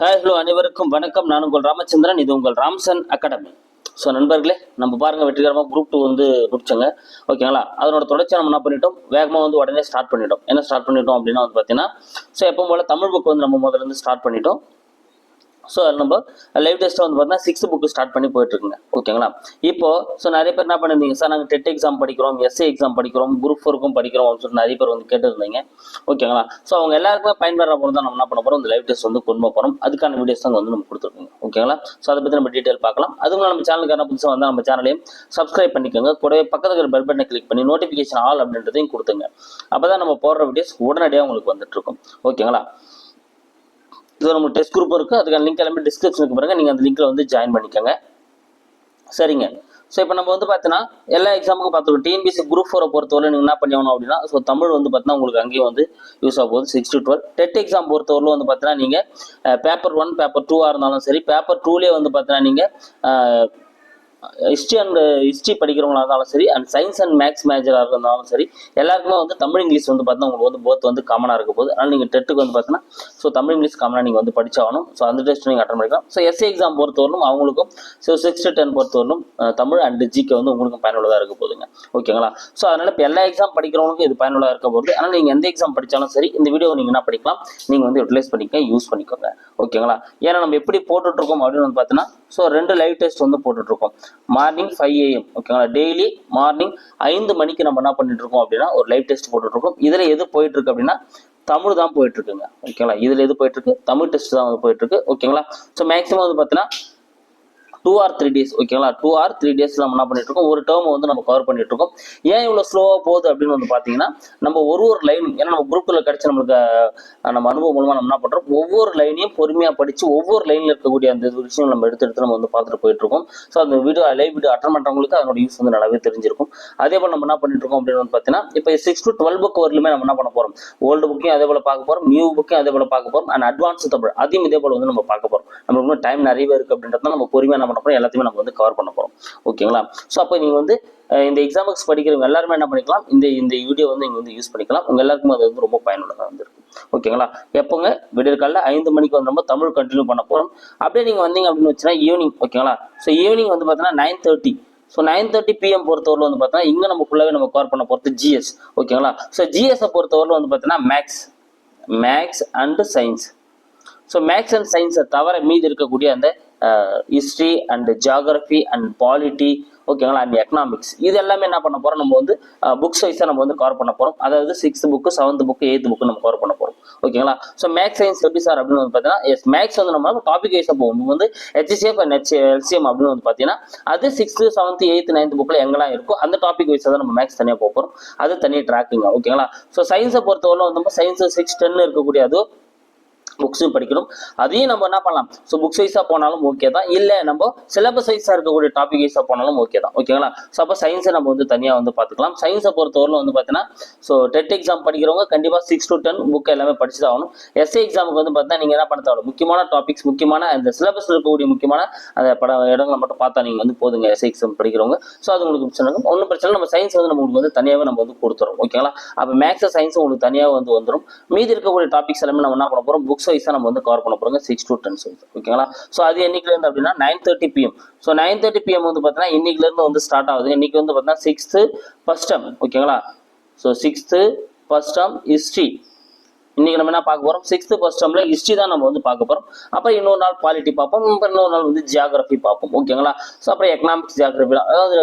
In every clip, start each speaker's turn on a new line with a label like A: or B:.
A: Hi hello அனைவருக்கும் வணக்கம். நான் உங்கள் ராமச்சந்திரன் இது உங்கள் ராம்சன் அகாடமி. ஸோ நண்பர்களே நம்ம பாருங்க வெற்றிகரமாக குரூப் டூ வந்து முடிச்சோங்க. ஓகேங்களா அதனோட தொடர்ச்சி நம்ம என்ன பண்ணிட்டோம்? வேகமாக வந்து உடனே ஸ்டார்ட் பண்ணிட்டோம். என்ன ஸ்டார்ட் பண்ணிட்டோம் அப்படின்னா வந்து பார்த்தீங்கன்னா ஸோ எப்போ போல தமிழ் புக் வந்து நம்ம முதல்ல இருந்து ஸ்டார்ட் பண்ணிட்டோம். ஸோ நம்ம லைவ் டெஸ்ட்டை வந்து பார்த்தீங்கன்னா சிக்ஸ்த் புக்கு ஸ்டார்ட் பண்ணி போயிட்டுருக்குங்க. ஓகேங்களா இப்போ ஸோ நிறைய பேர் என்ன பண்ணிருந்தீங்க? சார் நாங்கள் டெட் எக்ஸாம் படிக்கிறோம் எஸ்ஏ எக்ஸாம் படிக்கிறோம் குரூப் ஃபோருக்கும் படிக்கிறோம் அப்படின்னு சொல்லிட்டு நிறைய பேர் வந்து கேட்டுருந்தீங்க. ஓகேங்களா ஸோ அவங்க எல்லாருக்குமே பயன்படுற போது தான் நம்ம என்ன பண்ண போகிறோம் இந்த லைவ் டெஸ்ட் வந்து கொண்டு போகிறோம் அதுக்கான வீடியோஸ் தான் வந்து நம்ம கொடுத்துருக்கோங்க ஓகேங்களா ஸோ அதை பற்றி நம்ம டீட்டெயில் பார்க்கலாம். அதுவும் நம்ம சேனலுக்கான புதுசாக வந்து நம்ம சேனலையும் சப்ஸ்கிரைப் பண்ணிக்கோங்க. கூடவே பக்கத்தில் இருக்கிற பெல் பட்டனை கிளிக் பண்ணி நோட்டிஃபிகேஷன் ஆல் அப்படின்றதையும் கொடுத்துங்க அப்போ தான் நம்ம போடுற வீடியோஸ் உடனடியாக உங்களுக்கு வந்துட்டு இருக்கும் ஓகேங்களா இது நம்ம டெஸ்ட் குரூப் இருக்குது அதுக்கான லிங்க் எல்லாமே டிஸ்கிரிப்ஷனுக்கு பாருங்கள் நீங்கள் அந்த லிங்க்கில் வந்து ஜாயின் பண்ணிக்கோங்க. சரிங்க. ஸோ இப்போ நம்ம வந்து பார்த்தீங்கன்னா எல்லா எக்ஸாமுக்கும் பார்த்துருக்கோம். டிஎன்பிசி குரூப் ஃபோரை பொறுத்தவரை நீங்கள் என்ன பண்ணியாகணும் அப்படின்னா ஸோ தமிழ் வந்து பார்த்தீங்கன்னா உங்களுக்கு அங்கேயும் வந்து யூஸ் ஆக போகுது. Six to twelve TET exam பொறுத்தவரையிலும் வந்து பார்த்தீங்கன்னா நீங்கள் பேப்பர் ஒன் பேப்பர் டூவாக இருந்தாலும் சரி பேப்பர் டூலேயே வந்து பார்த்தீங்கன்னா நீங்கள் ஹிஸ்ட்ரி அண்ட் ஹிஸ்ட்ரி படிக்கிறவங்களா இருந்தாலும் சரி அண்ட் சயின்ஸ் அண்ட் மேக்ஸ் மேஜராக இருந்தாலும் சரி எல்லாருக்குமே வந்து தமிழ் இங்கிலீஷ் வந்து பார்த்தீங்கன்னா உங்களுக்கு வந்து போத் வந்து காமனாக இருக்க போகுது. அதனால் நீங்கள் டெட்டுக்கு வந்து பார்த்தீங்கன்னா ஸோ தமிழ் இங்கிலீஷ் காமனாக நீங்கள் வந்து படிச்சாகணும். ஸோ அந்த டெஸ்ட் நீங்கள் அட்டன் பண்ணிக்கலாம். ஸோ எஸ்ஏ எக்ஸாம் பொறுத்தவரைக்கும் அவங்களுக்கும் ஸோ சிக்ஸ் டு டென் பொறுத்தவரைக்கும் uh, தமிழ் அண்ட் ஜிகே வந்து உங்களுக்கும் பயனுள்ளதாக இருக்க போகுதுங்க. ஓகேங்களா ஸோ அதனால் இப்போ எல்லா எக்ஸாம் படிக்கிறவங்களுக்கும் இது பயனுள்ளதாக இருக்க போகுது. அதனால் நீங்கள் எந்த எக்ஸாம் படித்தாலும் சரி இந்த வீடியோ நீங்கள் என்ன படிக்கலாம் நீங்கள் வந்து யூட்டிலைஸ் பண்ணிக்க யூஸ் பண்ணிக்கோங்க. ஓகேங்களா ஏன்னா நம்ம எப்படி போட்டுட்ருக்கோம் அப்படின்னு வந்து பார்த்தீங்கன்னா ஸோ ரெண்டு லைவ் டெஸ்ட் வந்து போட்டுட்ருக்கோம். மார்னிங் ஃபைவ் ஏஎம் ஓகேங்களா டெய்லி மார்னிங் ஐந்து மணிக்கு நம்ம என்ன பண்ணிட்டு இருக்கோம் அப்படின்னா ஒரு லைவ் டெஸ்ட் போட்டுட்ருக்கோம். இதில் எது போயிட்டுருக்கு அப்படின்னா தமிழ் தான் போயிட்டு இருக்குங்க ஓகேங்களா இதில் எது போயிட்டு இருக்கு தமிழ் டெஸ்ட் தான் வந்து போயிட்டு இருக்கு ஓகேங்களா ஸோ மேக்ஸிமம் வந்து பார்த்தீங்கன்னா டூ ஆர் த்ரீ டேஸ் ஓகேங்களா டூ ஆர் த்ரீ டேஸ் நம்ம என்ன பண்ணிட்டு இருக்கோம் ஒரு டேர்ம் வந்து நம்ம கவர் பண்ணிட்டு இருக்கோம் ஏன் இவ்வளோ ஸ்லோவாக போகுது அப்படின்னு வந்து பார்த்தீங்கன்னா நம்ம ஒரு ஒரு லைன் ஏன்னா நம்ம குரூப்பில் கிடைச்ச நம்மளுக்கு நம்ம அனுபவம் மூலமாக நம்ம என்ன பண்ணுறோம் ஒவ்வொரு லைனையும் பொறுமையாக படித்து ஒவ்வொரு லைனில் இருக்கக்கூடிய அந்த விஷயம் நம்ம எடுத்து எடுத்து நம்ம வந்து பார்த்துட்டு போயிட்டு இருக்கோம் ஸோ அந்த வீடியோ லைவ் வீடியோ அட்டன் பண்ணுறவங்களுக்கு அதனோட யூஸ் வந்து நல்லாவே தெரிஞ்சிருக்கும். அதே போல் நம்ம என்ன பண்ணிட்டு இருக்கோம் அப்படின்னு வந்து பார்த்தீங்கன்னா இப்போ சிக்ஸ் டு டுவெல் புக் வரலுமே நம்ம என்ன பண்ண போகிறோம் ஓல்டு புக்கையும் அதே போல் பார்க்க போகிறோம் நியூ புக்கையும் அதே போல் பார்க்க போகிறோம் அண்ட் அட்வான்ஸ் தமிழ் அதையும் இதே போல் வந்து நம்ம பார்க்க போகிறோம் நம்மளுக்கு இன்னும் டைம் நிறையவே இருக்குது அப்படின்றத நம்ம பொறுமையாக நம்ம பண்ண போகிறோம் எல்லாத்தையுமே நம்ம வந்து கவர் பண்ண போகிறோம் ஓகேங்களா? ஸோ அப்போ நீங்கள் வந்து இந்த எக்ஸாமுக்கு படிக்கிறவங்க எல்லாருமே என்ன பண்ணிக்கலாம்? இந்த இந்த வீடியோ வந்து நீங்கள் வந்து யூஸ் பண்ணிக்கலாம். உங்கள் எல்லாருக்குமே அது வந்து ரொம்ப பயனுள்ளதாக வந்துருக்கும் ஓகேங்களா? எப்போங்க? விடியற்கால ஐந்து மணிக்கு வந்து நம்ம தமிழ் கண்டினியூ பண்ண போகிறோம் அப்படியே நீங்கள் வந்தீங்க அப்படின்னு வச்சுன்னா ஈவினிங் ஓகேங்களா? ஸோ ஈவினிங் வந்து பார்த்தீங்கன்னா nine thirty so nine thirty PM பொறுத்தவரை வந்து பார்த்தீங்கன்னா இங்கே நம்ம ஃபுல்லாகவே நம்ம கவர் பண்ண போகிறது ஜிஎஸ் ஓகேங்களா? ஸோ ஜிஎஸை பொறுத்தவரை வந்து பார்த்தீங்கன்னா maths maths and science so maths and சயின்ஸை தவிர மீதி இருக்கக்கூடிய அந்த history and geography and polity ஓகேங்களா அண்ட் எக்கனாமிக்ஸ் இது எல்லாமே என்ன பண்ண போகிறோம் நம்ம வந்து புக்ஸ் வைஸாக நம்ம வந்து கவர் பண்ண போகிறோம் அதாவது sixth book seventh book eighth book நம்ம கவர் பண்ண போகிறோம் ஓகேங்களா ஸோ மேக்ஸ் சயின்ஸ் எப்படி சார் அப்படின்னு வந்து பார்த்தீங்கன்னா எஸ் மேக்ஸ் வந்து நம்ம டாபிக் வைஸாக போகும் நம்ம வந்து ஹெச்சிஎஃப் அண்ட் ஹெச் எல்சிஎம் அப்படின்னு வந்து பார்த்தீங்கன்னா அது சிக்ஸ்த்து செவன்த் எயித்து நைன்த் புக்கில் எங்கெல்லாம் இருக்கோ அந்த டாபிக் வைஸாக தான் நம்ம மேக்ஸ் தனியாக போக போகிறோம் அது தனியாக ட்ராக்கிங் ஓகேங்களா ஸோ சயின்ஸை பொறுத்தவரை வந்து நம்ம சயின்ஸ் சிக்ஸ் டென்னு இருக்கக்கூடிய அது புக்ஸும் படிக்கணும். அதையும் நம்ம என்ன பண்ணலாம்? ஸோ புக்ஸ் வைஸாக போனாலும் ஓகே தான். இல்லை நம்ம சிலபஸ் வைஸாக இருக்கக்கூடிய டாபிக் வைஸாக போனாலும் ஓகே தான். ஓகேங்களா ஸோ அப்போ சயின்ஸை நம்ம வந்து தனியாக வந்து பார்த்துக்கலாம். சயின்ஸை பொறுத்தவரையில் வந்து பார்த்தீங்கன்னா ஸோ டெட் எக்ஸாம் படிக்கிறவங்க கண்டிப்பாக சிக்ஸ் டு டென் புக் எல்லாமே படிச்சு தான் ஆகணும் எஸ்ஏ எக்ஸாமுக்கு வந்து பார்த்தீங்கன்னா நீங்கள் என்ன பண்ண தேவை முக்கியமான டாபிக்ஸ் முக்கியமான அந்த சிலபஸ் இருக்கக்கூடிய முக்கியமான அந்த பட இடங்களை மட்டும் பார்த்தா நீங்கள் வந்து போதுங்க எஸ்ஏ எக்ஸாம் படிக்கிறவங்க. ஸோ அது உங்களுக்கு பிரச்சனை இருக்கும் ஒன்றும் பிரச்சனை இல்லை. நம்ம சயின்ஸ் வந்து நம்மளுக்கு வந்து தனியாகவே நம்ம வந்து கொடுத்துறோம். ஓகேங்களா அப்போ மேக்ஸ் சயின்ஸ் உங்களுக்கு தனியாக வந்து வந்துடும் மீதி இருக்கக்கூடிய டாபிக்ஸ் எல்லாமே நம்ம என்ன பண்ண போகிறோம் புக்ஸ் வைஸாக நம்ம வந்து கவர் பண்ண போகிறோங்க சிக்ஸ் டு டென் சைஸ் ஓகேங்களா ஸோ அது என்னைக்குலேருந்து அப்படின்னா nine thirty PM so nine thirty PM வந்து பார்த்தீங்கன்னா இன்னைக்குலேருந்து வந்து ஸ்டார்ட் ஆகுது. இன்னைக்கு வந்து பார்த்தீங்கன்னா சிக்ஸ்த்து ஃபர்ஸ்ட் டேம் ஓகேங்களா so sixth first term history இன்னைக்கு நம்ம என்ன பார்க்க போறோம்? சிக்ஸ்த் ஃபர்ஸ்ட் டேர்ம்ல ஹிஸ்ட்ரி தான் நம்ம வந்து பார்க்க போறோம். அப்புறம் இன்னொரு நாள் பாலிட்டி பார்ப்போம். அப்புறம் இன்னொரு நாள் வந்து ஜியாகிரபி பார்ப்போம். ஓகேங்களா ஸோ அப்புறம் எக்கனாமிக்ஸ் ஜியாகிரபி அதாவது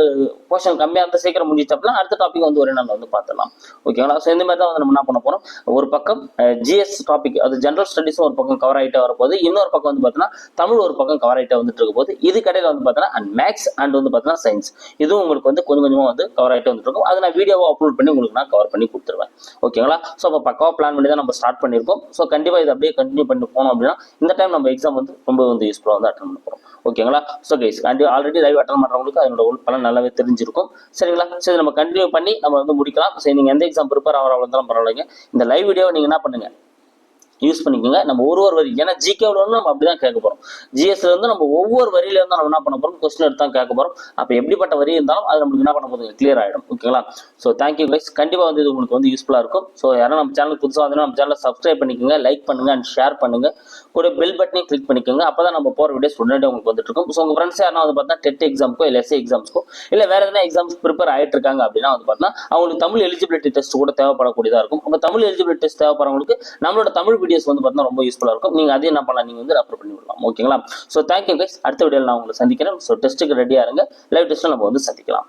A: போர்ஷன் கம்மியாக இருந்தால் சீக்கிரம் முடிச்சிட்டப்பலாம் அடுத்த டாபிக் வந்து ஒரே நாள் வந்து பார்த்துலாம் ஓகேங்களா ஸோ இந்த மாதிரி தான் வந்து நம்ம என்ன பண்ண போறோம்? ஒரு பக்கம் ஜிஎஸ் டாபிக் அது ஜென்ரல் ஸ்டடிஸும் ஒரு பக்கம் கவர் ஆகிட்டே வரப்போது இன்னொரு பக்கம் வந்து பார்த்தீங்கன்னா தமிழ் ஒரு பக்கம் கவர் ஆகிட்டே வந்துட்டு இருக்க போது இது கடையில் வந்து பார்த்தீங்கன்னா அண்ட் மேக்ஸ் அண்ட் வந்து பார்த்தீங்கன்னா சயின்ஸ் இதுவும் உங்களுக்கு வந்து கொஞ்சம் கொஞ்சமாக வந்து கவர் ஆகிட்டே வந்துட்டு இருக்கும். அதை நான் வீடியோவை அப்லோட் பண்ணி உங்களுக்கு நான் கவர் பண்ணி கொடுத்துருவேன். ஓகேங்களா ஸோ அப்போ பக்காவாக பிளான் பண்ணி தான் நம்ம ஸ்டார்ட் பண்ணியிருக்கோம் ஸோ கண்டிப்பாக இது அப்படியே கண்டினியூ பண்ணி போனோம் அப்படின்னா இந்த டைம் நம்ம எக்ஸாம் வந்து ரொம்ப வந்து யூஸ்ஃபுல்லாக வந்து அட்டன் பண்ண போகிறோம் ஓகேங்களா ஸோ கைஸ் கண்டிப்பாக ஆல்ரெடி லைவ் அட்டன் பண்ணுறவங்களுக்கு அதனோட உள் பலன் நல்லாவே தெரிஞ்சிருக்கும். சரிங்களா? சரி நம்ம கண்டினியூ பண்ணி நம்ம வந்து முடிக்கலாம். சரி நீங்கள் எந்த எக்ஸாம் ப்ரிப்பேர் ஆகிற இருந்தாலும் பரவாயில்லைங்க. இந்த லைவ் வீடியோ நீங்கள் என்ன பண்ணுங்க? யூஸ் பண்ணிக்கோங்க. நம்ம ஒரு ஒரு வரி ஏன்னா ஜிகேவில் வந்து நம்ம அப்படிதான் கேட்க போறோம். ஜிஎஸ்ல வந்து நம்ம ஒவ்வொரு வரியில இருந்து நம்ம என்ன பண்ண போறோம்? கொஸ்டின் எடுத்து தான் கேட்க போறோம். அப்போ எப்படிப்பட்ட வரி இருந்தாலும் அது நம்மளுக்கு என்ன பண்ண போகுது? கிளியர் ஆயிடும். ஓகேங்களா ஸோ தேங்க்யூ கைஸ் கண்டிப்பா வந்து இது உங்களுக்கு வந்து யூஸ்ஃபுல்லா இருக்கும். ஸோ யாரும் நம்ம சேனல் புதுசாக வந்து நம்ம சேனலை சப்ஸ்கிரைப் பண்ணிக்கோங்க. லைக் பண்ணுங்க அண்ட் ஷேர் பண்ணுங்க. கூட பெல் பட்டனையும் கிளிக் பண்ணிக்கோங்க. அப்பதான் நம்ம போற வீடியோஸ் உடனே உங்களுக்கு வந்துட்டு இருக்கும். ஸோ உங்க ஃப்ரெண்ட்ஸ் யாரும் வந்து பார்த்தா டெட் எக்ஸாமுக்கோ இல்லை எஸ்ஏ எக்ஸாம்ஸ்க்கோ இல்லை வேற எதனா எக்ஸாம்ஸ் ப்ரிப்பேர் ஆயிட்டு இருக்காங்க அப்படின்னா வந்து பார்த்தீங்கன்னா அவங்களுக்கு தமிழ் எலிஜிபிலிட்டி டெஸ்ட் கூட தேவைப்படக்கூடியதா இருக்கும். அப்போ தமிழ் எலிஜிபிலிட்டி டெஸ்ட் தேவைப்படுறவங்களுக்கு நம்மளோட தமிழ் வீடியோஸ் வந்து பார்த்தீங்கன்னா ரொம்ப யூஸ்ஃபுல்லாக இருக்கும். நீங்க அதையும் என்ன பண்ணலாம்? நீங்கள் வந்து ரெஃபர் பண்ணி விடலாம் ஓகேங்களா ஸோ தேங்க்யூ கைஸ் அடுத்த வீடியோவில் நான் உங்களை சந்திக்கிறேன். ஸோ டெஸ்ட்டுக்கு ரெடியாக இருங்க. லைவ் டெஸ்ட்டில் நம்ம வந்து சந்திக்கலாம்.